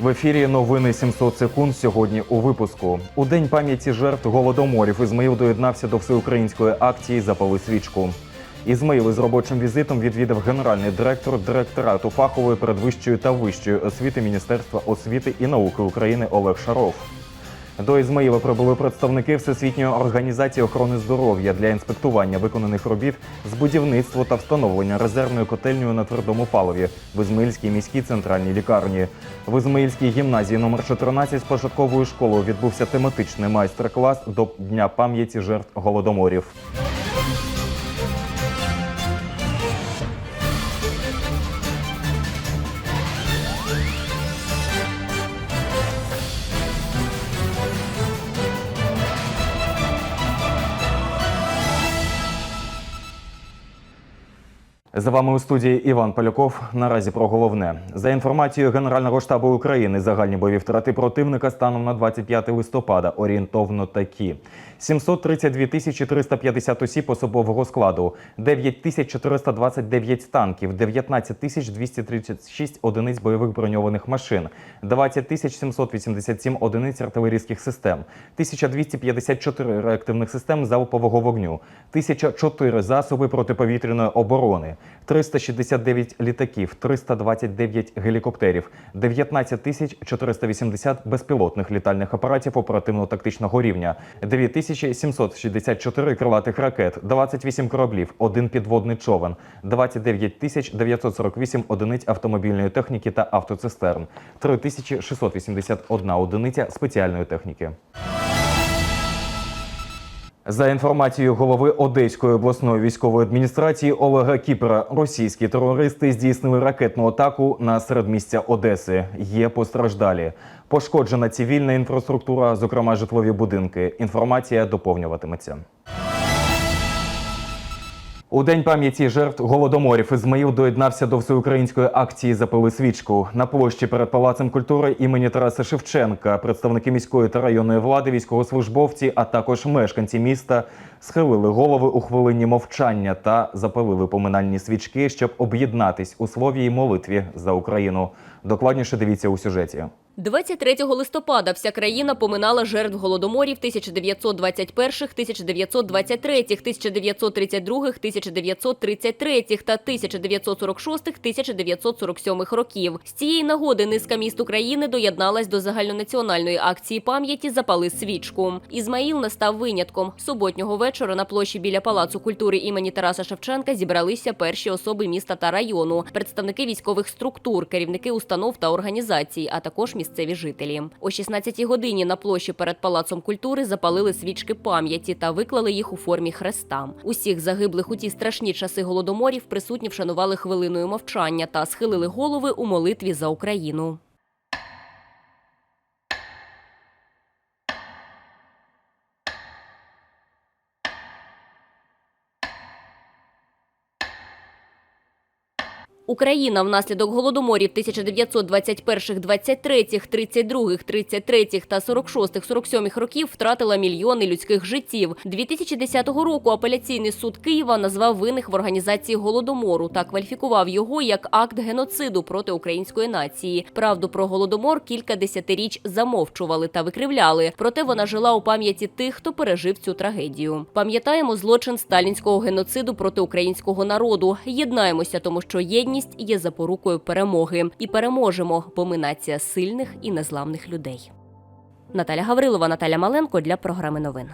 В ефірі новини 700 секунд сьогодні у випуску. У день пам'яті жертв голодоморів Ізмаїл доєднався до всеукраїнської акції Запали свічку. Ізмаїл із робочим візитом відвідав генеральний директор директорату фахової передвищої та вищої освіти Міністерства освіти і науки України Олег Шаров. До Ізмаїла прибули представники Всесвітньої організації охорони здоров'я для інспектування виконаних робіт з будівництва та встановлення резервної котельньої на твердому паливі в Ізмаїльській міській центральній лікарні. В Ізмаїльській гімназії номер 14 з початковою школою відбувся тематичний майстер-клас до Дня пам'яті жертв голодоморів. За вами у студії Іван Поляков. Наразі про головне за інформацією Генерального штабу України. Загальні бойові втрати противника станом на 25 листопада орієнтовно такі: 732 тисячі 350 осіб особового складу, 9 тисяч 429 танків, 19 тисяч 236 одиниць бойових броньованих машин, 20 тисяч 787 одиниць артилерійських систем, 1254 реактивних систем залпового вогню, 1004 засоби протиповітряної оборони, 369 літаків, 329 гелікоптерів, 19 тисяч 480 безпілотних літальних апаратів оперативно-тактичного рівня, 9764 крилатих ракет, 28 кораблів, один підводний човен, 29 тисяч 948 одиниць автомобільної техніки та автоцистерн, 3681 одиниця спеціальної техніки. За інформацією голови Одеської обласної військової адміністрації Олега Кіпра, російські терористи здійснили ракетну атаку на середмістя Одеси. Є постраждалі. Пошкоджена цивільна інфраструктура, зокрема житлові будинки. Інформація доповнюватиметься. У день пам'яті жертв голодоморів Ізмаїл доєднався до всеукраїнської акції Запили свічку на площі перед палацем культури імені Тараса Шевченка. Представники міської та районної влади, військовослужбовці, а також мешканці міста схилили голови у хвилині мовчання та запалили поминальні свічки, щоб об'єднатись у слові і молитві за Україну. Докладніше дивіться у сюжеті. 23 листопада вся країна поминала жертв голодоморів 1921, 1923, 1932, 1933 та 1946, 1947 років. З цієї нагоди низка міст України доєдналась до загальнонаціональної акції пам'яті «Запали свічку». Ізмаїл не став винятком. Суботнього вечора на площі біля Палацу культури імені Тараса Шевченка зібралися перші особи міста та району, представники військових структур, керівники установ та організацій, а також місцеві жителі. О 16-й годині на площі перед Палацом культури запалили свічки пам'яті та виклали їх у формі хреста. Усіх загиблих у ті страшні часи голодоморів присутні вшанували хвилиною мовчання та схилили голови у молитві за Україну. Україна внаслідок голодоморів 1921, 23, 32, 33 та 46, 47 років втратила мільйони людських життів. 2010 року апеляційний суд Києва назвав винних в організації голодомору та кваліфікував його як акт геноциду проти української нації. Правду про голодомор кілька десятиріч замовчували та викривляли. Проте вона жила у пам'яті тих, хто пережив цю трагедію. Пам'ятаємо злочин сталінського геноциду проти українського народу. Єднаємося, тому що єдність є запорукою перемоги. І переможемо, бо ми нація сильних і незламних людей. Наталя Гаврилова, Наталя Маленко для програми новин.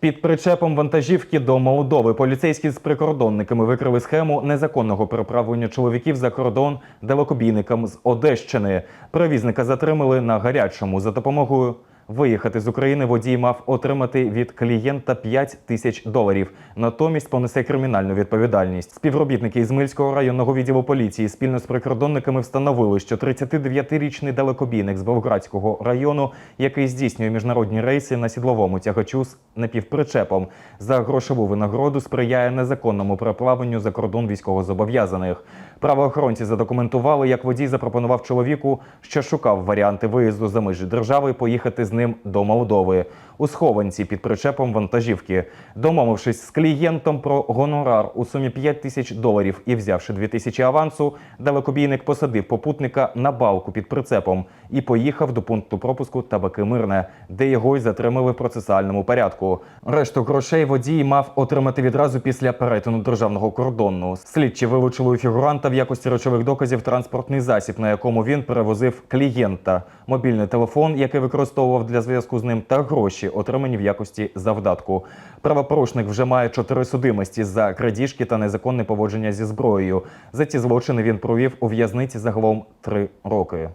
Під причепом вантажівки до Молдови поліцейські з прикордонниками викрили схему незаконного переправлення чоловіків за кордон далекобійникам з Одещини. Перевізника затримали на гарячому за допомогою. Виїхати з України водій мав отримати від клієнта 5 тисяч доларів. Натомість понесе кримінальну відповідальність. Співробітники Ізмильського районного відділу поліції спільно з прикордонниками встановили, що 39-річний далекобійник з Болградського району, який здійснює міжнародні рейси на сідловому тягачу з напівпричепом, за грошову винагороду сприяє незаконному переплаванню за кордон військовозобов'язаних. Правоохоронці задокументували, як водій запропонував чоловіку, що шукав варіанти виїзду за межі держави, поїхати з ним до Молдови у схованці під причепом вантажівки. Домовившись з клієнтом про гонорар у сумі 5 тисяч доларів і взявши 2 тисячі авансу, далекобійник посадив попутника на балку під прицепом і поїхав до пункту пропуску Табаки Мирне, де його й затримали в процесуальному порядку. Решту грошей водій мав отримати відразу після перетину державного кордону. Слідчі вилучили у фігуранта в якості речових доказів транспортний засіб, на якому він перевозив клієнта, мобільний телефон, який використовував для зв'язку з ним, та гроші, отримані в якості завдатку. Правопорушник вже має чотири судимості за крадіжки та незаконне поводження зі зброєю. За ці злочини він провів у в'язниці загалом три роки.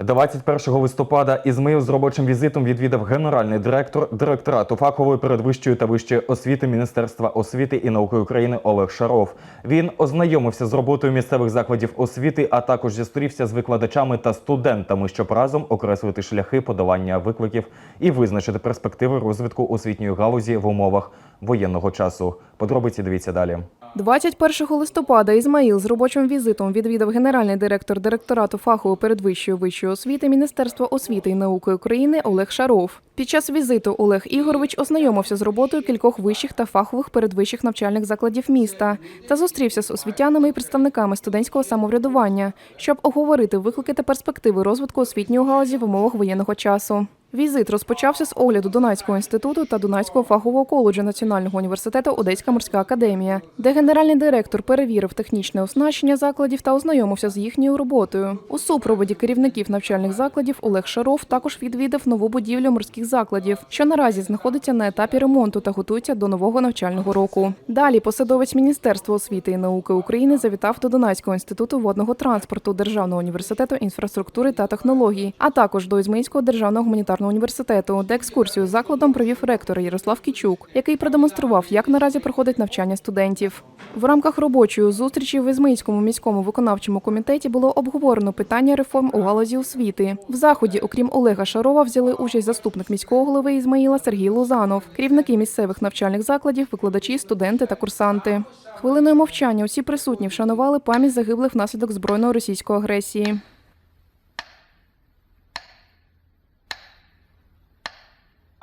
21 листопада Ізмаїл з робочим візитом відвідав генеральний директор директорату фахової передвищої та вищої освіти Міністерства освіти і науки України Олег Шаров. Він ознайомився з роботою місцевих закладів освіти, а також зустрівся з викладачами та студентами, щоб разом окреслити шляхи подолання викликів і визначити перспективи розвитку освітньої галузі в умовах воєнного часу. Подробиці дивіться далі. 21 листопада Ізмаїл з робочим візитом відвідав генеральний директор директорату фахової передвищої вищої освіти Міністерства освіти і науки України Олег Шаров. Під час візиту Олег Ігорович ознайомився з роботою кількох вищих та фахових передвищих навчальних закладів міста та зустрівся з освітянами і представниками студентського самоврядування, щоб обговорити виклики та перспективи розвитку освітньої галузі в умовах воєнного часу. Візит розпочався з огляду Дунайського інституту та Дунайського фахового коледжу Національного університету Одеська морська академія, де генеральний директор перевірив технічне оснащення закладів та ознайомився з їхньою роботою. У супроводі керівників навчальних закладів Олег Шаров також відвідав нову будівлю морських закладів, що наразі знаходиться на етапі ремонту та готується до нового навчального року. Далі посадовець Міністерства освіти і науки України завітав до Дунайського інституту водного транспорту Державного університету інфраструктури та технологій, а також до Ізмаїльського державного гуманітарного університету, де екскурсію закладом провів ректор Ярослав Кічук, який продемонстрував, як наразі проходить навчання студентів. В рамках робочої зустрічі в Ізмаїльському міському виконавчому комітеті було обговорено питання реформ у галузі освіти. В заході, окрім Олега Шарова, взяли участь заступник міського голови Ізмаїла Сергій Лузанов, керівники місцевих навчальних закладів, викладачі, студенти та курсанти. Хвилиною мовчання усі присутні вшанували пам'ять загиблих внаслідок збройної російської агресії.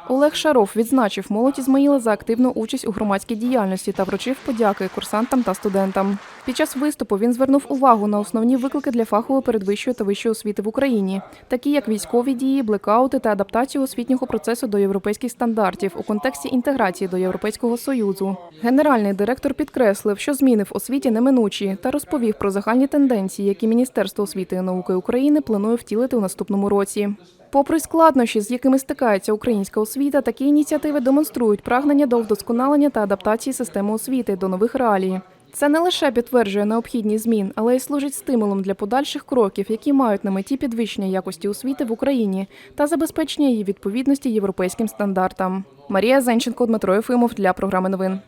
Олег Шаров відзначив молодь Ізмаїла за активну участь у громадській діяльності та вручив подяки курсантам та студентам. Під час виступу він звернув увагу на основні виклики для фахової передвищої та вищої освіти в Україні, такі як військові дії, блекаути та адаптацію освітнього процесу до європейських стандартів у контексті інтеграції до Європейського союзу. Генеральний директор підкреслив, що зміни в освіті неминучі, та розповів про загальні тенденції, які Міністерство освіти і науки України планує втілити у наступному році. Попри складнощі, з якими стикається українська освіта, такі ініціативи демонструють прагнення до вдосконалення та адаптації системи освіти до нових реалій. Це не лише підтверджує необхідність змін, але й служить стимулом для подальших кроків, які мають на меті підвищення якості освіти в Україні та забезпечення її відповідності європейським стандартам. Марія Зенченко, Дмитро Єфимов для програми новин.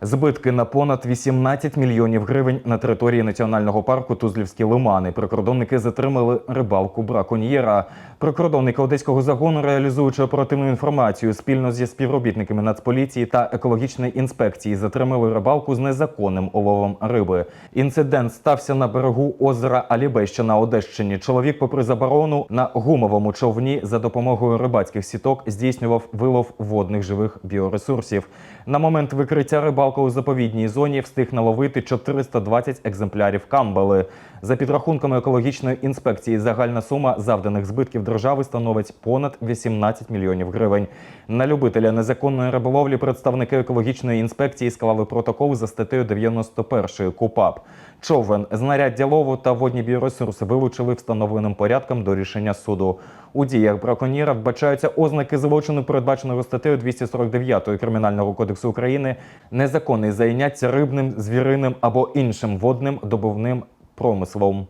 Збитки на понад 18 мільйонів гривень на території національного парку Тузлівські лимани. Прикордонники затримали рибалку браконьєра. Прикордонники одеського загону, реалізуючи оперативну інформацію спільно зі співробітниками Нацполіції та екологічної інспекції, затримали рибалку з незаконним уловом риби. Інцидент стався на берегу озера Алібей, що на Одещині. Чоловік, попри заборону на гумовому човні за допомогою рибацьких сіток, здійснював вилов водних живих біоресурсів. На момент викриття рибалка у заповідній зоні встиг наловити 420 екземплярів камбали. За підрахунками екологічної інспекції, загальна сума завданих збитків держави становить понад 18 мільйонів гривень. На любителя незаконної риболовлі представники екологічної інспекції склали протокол за статтею 91 КУПАП. Човен, знаряддя лову та водні біоресурси вилучили встановленим порядком до рішення суду. У діях браконьєра вбачаються ознаки злочину, передбаченого статтею 249 Кримінального кодексу України, незаконне зайняття рибним, звіриним або іншим водним добувним промислом.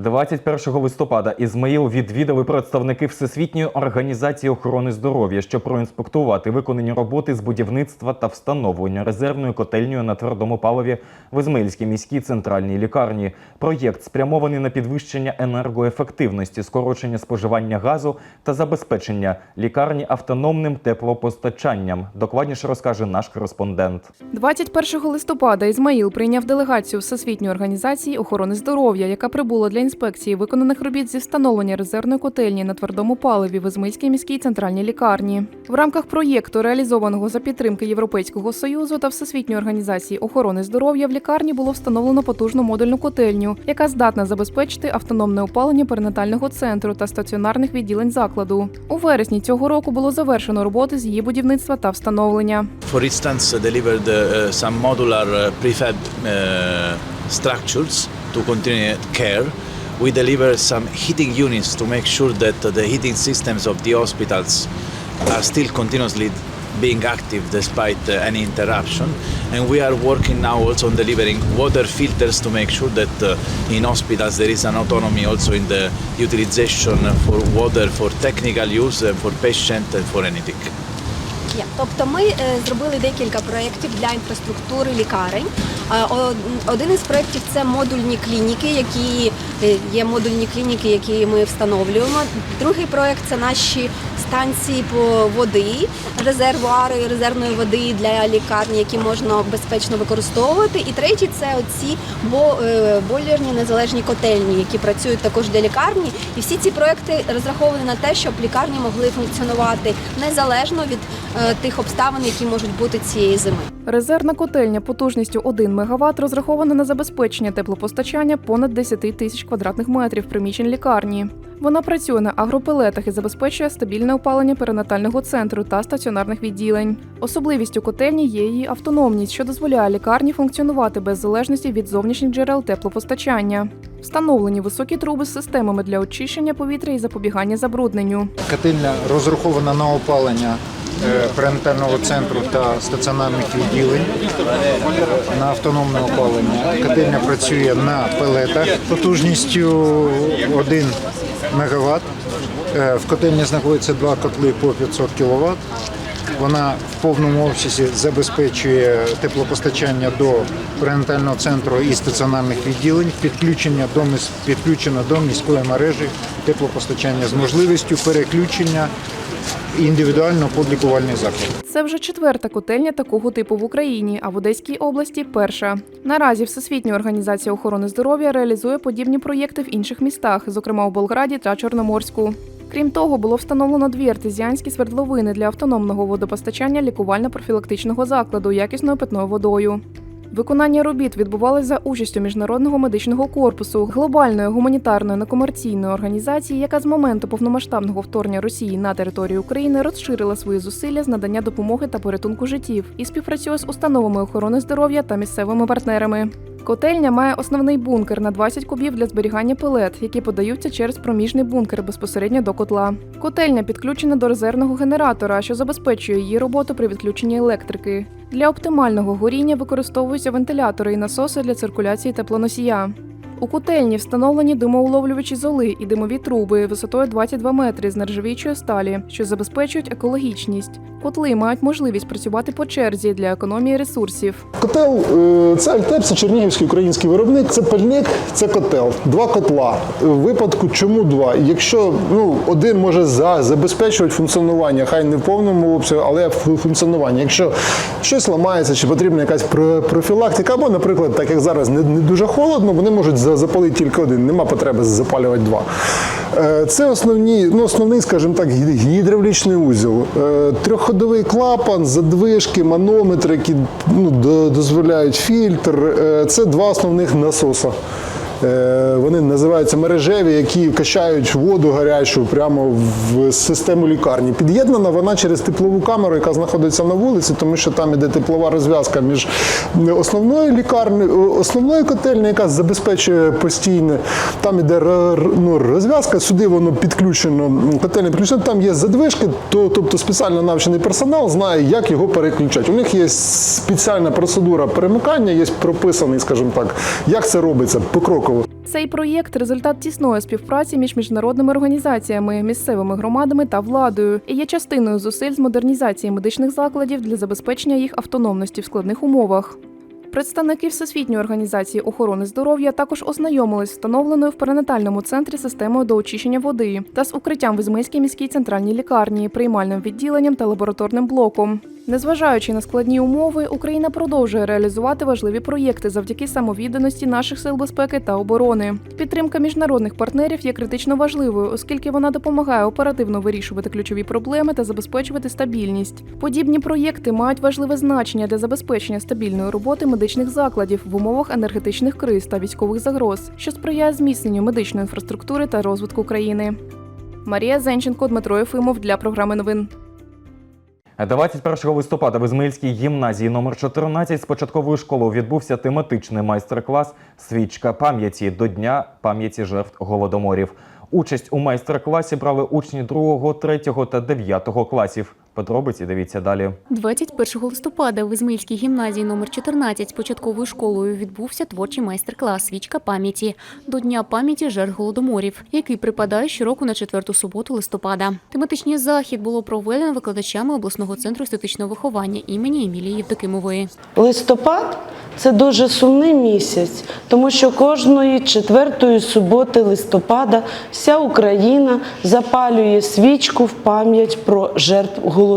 21 листопада Ізмаїл відвідали представники Всесвітньої організації охорони здоров'я, щоб проінспектувати виконані роботи з будівництва та встановлення резервної котельньої на твердому паливі в Ізмаїльській міській центральній лікарні. Проєкт спрямований на підвищення енергоефективності, скорочення споживання газу та забезпечення лікарні автономним теплопостачанням. Докладніше розкаже наш кореспондент. 21 листопада Ізмаїл прийняв делегацію Всесвітньої організації охорони здоров'я, яка прибула для інспекції виконаних робіт зі встановлення резервної котельні на твердому паливі в Ізмаїльській міській центральній лікарні. В рамках проєкту, реалізованого за підтримки Європейського союзу та Всесвітньої організації охорони здоров'я, в лікарні було встановлено потужну модульну котельню, яка здатна забезпечити автономне опалення перинатального центру та стаціонарних відділень закладу. У вересні цього року було завершено роботи з її будівництва та встановлення. for instance, uh, delivered uh, some modular uh, prefab uh, structures to continue care. We deliver some heating units to make sure that the heating systems of the hospitals are still continuously being active despite uh, any interruption. And we are working now also on delivering water filters to make sure that uh, in hospitals there is an autonomy also in the utilization for water for technical use, uh, for patient and for anything. Є. Тобто ми е, зробили декілька проєктів для інфраструктури лікарень. Е, Один із проєктів це модульні клініки, які е, є модульні клініки, які ми встановлюємо. Другий проєкт це наші станції по води, резервуари резервної води для лікарні, які можна безпечно використовувати. І третій це оці е, бойлерні незалежні котельні, які працюють також для лікарні. І всі ці проекти розраховані на те, щоб лікарні могли функціонувати незалежно від е, тих обставин, які можуть бути цієї зими. Резервна котельня потужністю 1 МВт розрахована на забезпечення теплопостачання понад 10 тисяч квадратних метрів приміщень лікарні. Вона працює на агропелетах і забезпечує стабільне опалення перинатального центру та стаціонарних відділень. Особливістю котельні є її автономність, що дозволяє лікарні функціонувати без залежності від зовнішніх джерел теплопостачання. Встановлені високі труби з системами для очищення повітря і запобігання забрудненню. Котельня розрахована на опалення перинатального центру та стаціонарних відділень на автономне опалення. Котельня працює на пелетах потужністю 1 МВт. Е, В котельні знаходяться два котли по 500 кВт. Вона в повному обсязі забезпечує теплопостачання до перинатального центру і стаціонарних відділень, підключення до підключено до міської мережі теплопостачання з можливістю переключення індивідуально під лікувальний заклад. Це вже четверта котельня такого типу в Україні, а в Одеській області перша. Наразі Всесвітня організація охорони здоров'я реалізує подібні проєкти в інших містах, зокрема у Болграді та Чорноморську. Крім того, було встановлено дві артезіанські свердловини для автономного водопостачання лікувально-профілактичного закладу якісною питною водою. Виконання робіт відбувалось за участю міжнародного медичного корпусу, глобальної гуманітарної некомерційної організації, яка з моменту повномасштабного вторгнення Росії на територію України розширила свої зусилля з надання допомоги та порятунку життів і співпрацює з установами охорони здоров'я та місцевими партнерами. Котельня має основний бункер на 20 кубів для зберігання пелет, які подаються через проміжний бункер безпосередньо до котла. Котельня підключена до резервного генератора, що забезпечує її роботу при відключенні електрики. Для оптимального горіння використовуються вентилятори і насоси для циркуляції теплоносія. У котельні встановлені димоуловлювачі золи і димові труби висотою 22 метри з нержавіючої сталі, що забезпечують екологічність. Котли мають можливість працювати по черзі для економії ресурсів. Котел е, це Альтеп, це чернігівський український виробник, це пальник, це котел. Два котла. В випадку чому два? Якщо ну, один може за, забезпечувати функціонування, хай не в повному обсязі, але фу- функціонування. Якщо щось ламається, чи потрібна якась про- профілактика, або, наприклад, так як зараз не, не дуже холодно, вони можуть запалити тільки один, нема потреби запалювати два. Е, Це основні, ну, основний, скажімо так, гі- гідравлічний узіл. Е, Трьохходовий клапан, задвижки, манометри, які ну, дозволяють фільтр. Е, Це два основних насоса. Е, Вони називаються мережеві, які качають воду гарячу прямо в систему лікарні. Під'єднана вона через теплову камеру, яка знаходиться на вулиці, тому що там іде теплова розв'язка між основною лікарнею, основною котельнею, яка забезпечує постійне. Там іде ну, розв'язка, сюди воно підключено, котельня підключена, там є задвижки, то, тобто спеціально навчений персонал знає, як його переключати. У них є спеціальна процедура перемикання, є прописаний, скажімо так, як це робиться покроково. Цей проєкт результат тісної співпраці між міжнародними організаціями, місцевими громадами та владою і є частиною зусиль з модернізації медичних закладів для забезпечення їх автономності в складних умовах. Представники Всесвітньої організації охорони здоров'я також ознайомились з встановленою в перинатальному центрі системою до очищення води та з укриттям в Ізмейській міській центральній лікарні, приймальним відділенням та лабораторним блоком. Незважаючи на складні умови, Україна продовжує реалізувати важливі проєкти завдяки самовідданості наших сил безпеки та оборони. Підтримка міжнародних партнерів є критично важливою, оскільки вона допомагає оперативно вирішувати ключові проблеми та забезпечувати стабільність. Подібні проєкти мають важливе значення для забезпечення стабільної роботи медичних закладів в умовах енергетичних криз та військових загроз, що сприяє зміцненню медичної інфраструктури та розвитку країни. Марія Зенченко, Дмитро Єфимов для програми новин. 21 листопада в Ізмаїльській гімназії номер 14 з початкової школою відбувся тематичний майстер-клас Свічка пам'яті до Дня пам'яті жертв голодоморів. Участь у майстер-класі брали учні 2, 3 та 9 класів. Подробиці дивіться далі. 21 листопада в Ізмаїльській гімназії номер 14 з початковою школою відбувся творчий майстер-клас Свічка пам'яті до Дня пам'яті жертв голодоморів, який припадає щороку на четверту суботу листопада. Тематичний захід було проведено викладачами обласного центру естетичного виховання імені Емілії Євдокимової. Листопад це дуже сумний місяць, тому що кожної четвертої суботи листопада вся Україна запалює свічку в пам'ять про жертв голодоморів.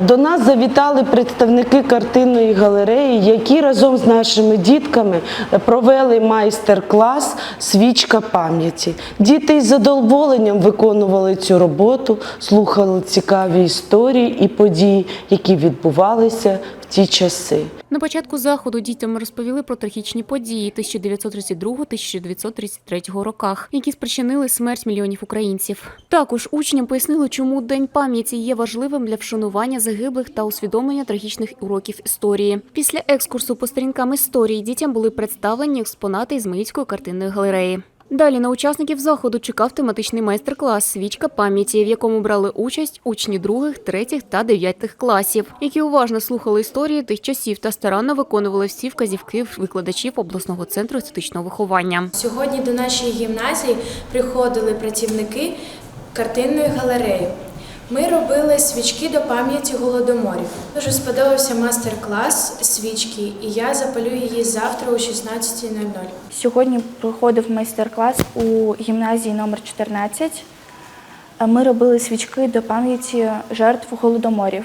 До нас завітали представники картинної галереї, які разом з нашими дітками провели майстер-клас Свічка пам'яті. Діти із задоволенням виконували цю роботу, слухали цікаві історії і події, які відбувалися в ті часи. На початку заходу дітям розповіли про трагічні події 1932-1933 роках, які спричинили смерть мільйонів українців. Також учням пояснили, чому День пам'яті є важливим для вшанування загиблих та усвідомлення трагічних уроків історії. Після екскурсу по сторінкам історії дітям були представлені експонати Ізмаїльської картинної галереї. Далі на учасників заходу чекав тематичний майстер-клас Свічка пам'яті, в якому брали участь учні других, третіх та дев'ятих класів, які уважно слухали історії тих часів та старанно виконували всі вказівки викладачів обласного центру естетичного виховання. Сьогодні до нашої гімназії приходили працівники картинної галереї. Ми робили свічки до пам'яті голодоморів. Дуже сподобався мастер-клас свічки, і я запалю її завтра о 16.00. Сьогодні проходив майстер-клас у гімназії номер 14. Ми робили свічки до пам'яті жертв голодоморів.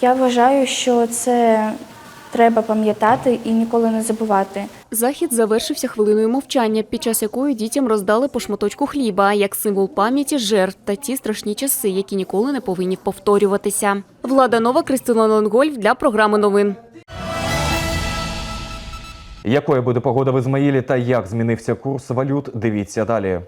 Я вважаю, що це треба пам'ятати і ніколи не забувати. Захід завершився хвилиною мовчання, під час якої дітям роздали по шматочку хліба як символ пам'яті жертв та ті страшні часи, які ніколи не повинні повторюватися. Влада Нова, Кристина Лонгольф для програми новин. Якою буде погода в Ізмаїлі та як змінився курс валют? Дивіться далі.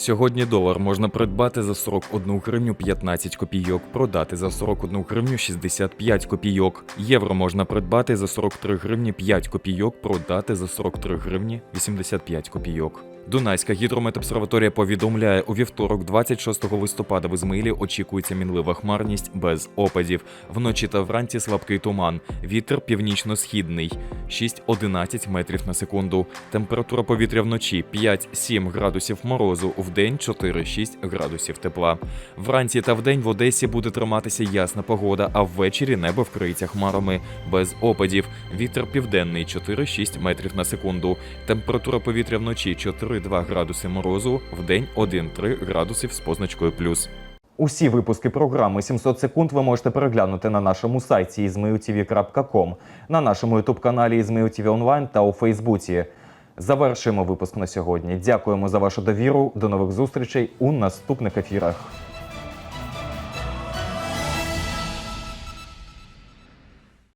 Сьогодні долар можна придбати за 41 гривню 15 копійок, продати за 41 гривню 65 копійок. Євро можна придбати за 43 гривні 5 копійок, продати за 43 гривні 85 копійок. Дунайська гідрометобсерваторія повідомляє, у вівторок, 26 листопада в Ізмаїлі очікується мінлива хмарність без опадів. Вночі та вранці слабкий туман. Вітер північно-східний 6-11 метрів на секунду. Температура повітря вночі 5-7 градусів морозу, вдень 4-6 градусів тепла. Вранці та вдень в Одесі буде триматися ясна погода, а ввечері небо вкриється хмарами без опадів. Вітер південний 4-6 метрів на секунду. Температура повітря вночі 4-2 градуси морозу, в день 1-3 градусів з позначкою плюс. Усі випуски програми 700 секунд ви можете переглянути на нашому сайті izmailtv.com, на нашому ютуб-каналі Izmail Онлайн та у Фейсбуці. Завершуємо випуск на сьогодні. Дякуємо за вашу довіру. До нових зустрічей у наступних ефірах.